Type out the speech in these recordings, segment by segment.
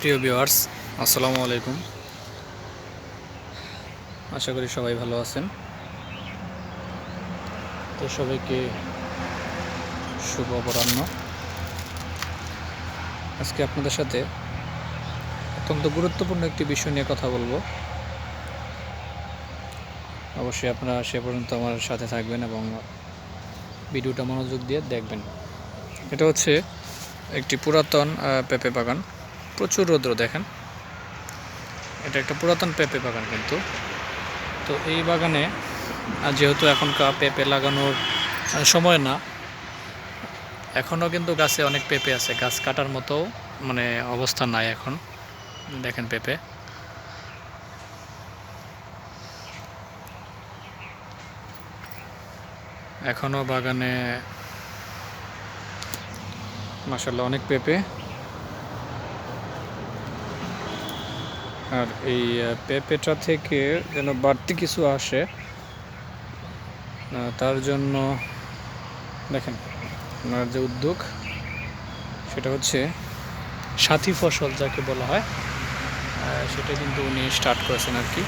প্রিয় ভিউয়ার্স আসসালামু আলাইকুম। আশা করি সবাই ভালো আছেন। তো সবাইকে শুভ অপরাহ্ন। আজকে আপনাদের সাথে অত্যন্ত গুরুত্বপূর্ণ একটি বিষয় নিয়ে কথা বলব। অবশ্যই আপনারা সে পর্যন্ত আমার সাথে থাকবেন এবং ভিডিওটা মনোযোগ দিয়ে দেখবেন। এটা হচ্ছে একটি পুরাতন পেঁপে বাগান। প্রচুর রৌদ্র, দেখেন। এটা একটা পুরাতন পেঁপে বাগান কিন্তু। তো এই বাগানে যেহেতু এখনকার পেঁপে লাগানোর সময় না, এখনও কিন্তু গাছে অনেক পেঁপে আছে। গাছ কাটার মতো মানে অবস্থা নাই এখন। দেখেন পেঁপে। এখনও বাগানে মাসাল্লাহ অনেক পেঁপে। আর এই পেঁপেটা থেকে যেন বাড়তি কিছু আসে। তার জন্য দেখেন, ওনার যে উদ্যোগ, সেটা হচ্ছে সাথী ফসল যাকে বলা হয়। সেটা কিন্তু উনি স্টার্ট করেছেন আর কি।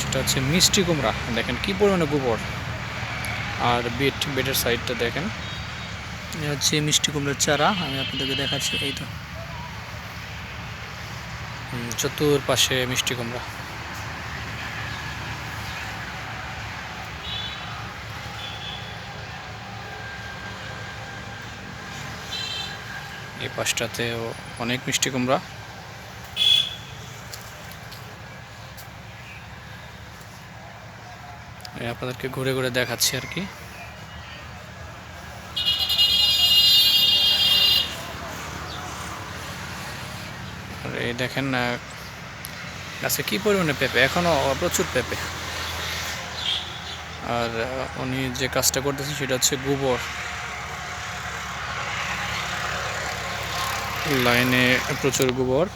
সেটা হচ্ছে মিষ্টি কুমড়া। দেখেন কি পরিমাণে গোবর। আর বেট বেটের সাইডটা দেখেন। হচ্ছে মিষ্টি কুমড়োর চারা। আমি আপনাদেরকে দেখাচ্ছি, এই তো। চতুর্পাশে মিষ্টি কুমড়া। এই পাশটাতেও অনেক মিষ্টি কুমড়া। আপনাদেরকে ঘুরে ঘুরে দেখাচ্ছি আর কি। এই দেখেন গাছে কি পরিমাণে পেঁপে? এখনও প্রচুর পেঁপে। আর উনি যে কাজটা করতেছেন সেটা হচ্ছে গোবর। লাইনে প্রচুর গোবর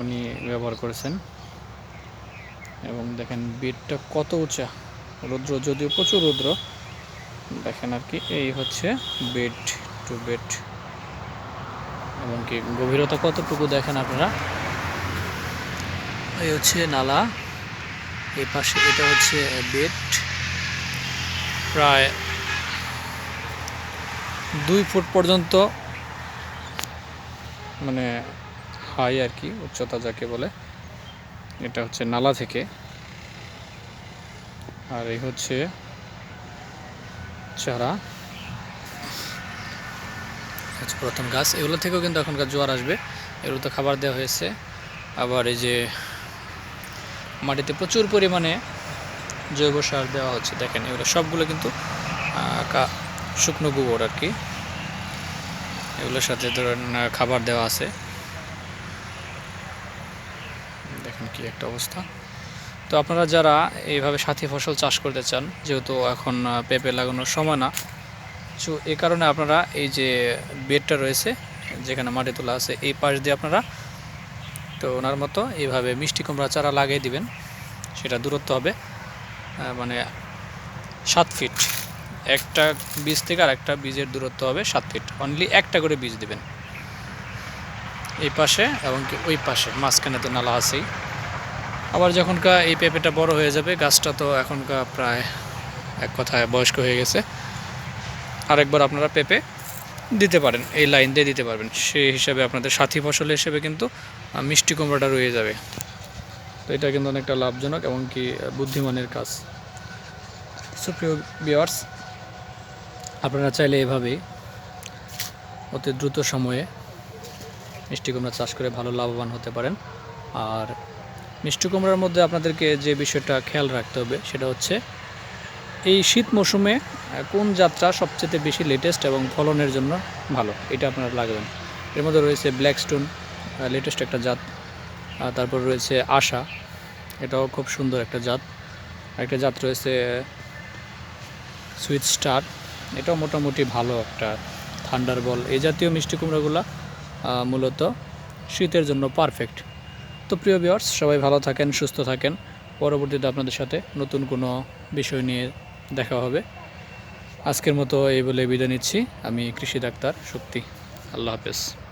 উনি ব্যবহার করেছেন। এবং দেখেন বেডটা কত উঁচা। রৌদ্র, যদিও প্রচুর রৌদ্র। দেখেন আর কি, এই হচ্ছে বেড টু বেড এবং কি গভীরতা কতটুকু দেখেন আপনারা? এই হচ্ছে নালা। এই পাশে এটা হচ্ছে বেড। প্রায় দুই ফুট পর্যন্ত মানে হাই আর কি, উচ্চতা যাকে বলে। এটা হচ্ছে নালা থেকে। আর এই হচ্ছে চারা। হচ্ছে প্রথম গাছ। এগুলো থেকেও কিন্তু এখনকার জোয়ার আসবে। এগুলো তো খাবার দেওয়া হয়েছে। আবার এই যে মাটিতে প্রচুর পরিমাণে জৈব সার দেওয়া হচ্ছে। দেখেন, এগুলো সবগুলো কিন্তু শুকনো গোবর আর কি। এগুলোর সাথে ধরেন খাবার দেওয়া আছে। দেখেন কি একটা অবস্থা। তো আপনারা যারা এইভাবে সাথী ফসল চাষ করতে চান, যেহেতু এখন পেঁপে লাগানোর সময় না সো এই কারণে আপনারা এই যে বেডটা রয়েছে, যেখানে মাটি তোলা আছে, এই পাশ দিয়ে আপনারা, তো ওনার মতো এইভাবে মিষ্টি কুমড়া চারা লাগিয়ে দিবেন, সেটা দূরত্ব হবে মানে সাত ফিট একটা বীজ থেকে আর একটা বীজের দূরত্ব হবে সাত ফিট অনলি একটা করে বীজ দিবেন। এই পাশে এবং কি ওই পাশে, মাঝখানে তো নালা আছেই। আবার যখনকার এই পেঁপেটা বড় হয়ে যাবে, গাছটা তো এখনকার প্রায় এক কথায় বয়স্ক হয়ে গেছে। আরেকবার আপনারা পেঁপে দিতে পারেন, এই লাইন দিয়ে দিতে পারবেন। সেই হিসাবে আপনাদের সাথী ফসল হিসেবে কিন্তু মিষ্টি কুমড়াটা রয়ে যাবে। তো এটা কিন্তু অনেকটা লাভজনক এবং কি বুদ্ধিমানের কাজ। সুপ্রিয় বিয়ার্স আপনারা চাইলে এভাবেই অতি দ্রুত সময়ে মিষ্টি কুমড়া চাষ করে ভালো লাভবান হতে পারেন। আর মিষ্টি কুমড়ার মধ্যে আপনাদেরকে যে বিষয়টা খেয়াল রাখতে হবে, সেটা হচ্ছে এই শীত মৌসুমে কোন যাত্রা সবচেয়ে বেশি লেটেস্ট এবং ফলনের জন্য ভালো? এটা আপনারা লাগাবেন। এর মধ্যে রয়েছে ব্ল্যাক স্টোন লেটেস্ট একটা জাত। তারপর রয়েছে আশা এটাও খুব সুন্দর একটা জাত। একটা জাত রয়েছে সুইট স্টার এটাও মোটামুটি ভালো একটা থান্ডার বল এই জাতীয় মিষ্টি কুমড়োগুলো মূলত শীতের জন্য পারফেক্ট তো প্রিয় বিয়ার্স সবাই ভালো থাকেন, সুস্থ থাকেন। পরবর্তীতে আপনাদের সাথে নতুন কোনো বিষয় নিয়ে দেখা হবে। আজকের মতো এই বলে বিদায় নিচ্ছি। আমি কৃষি ডাক্তার শক্তি আল্লাহ হাফেজ।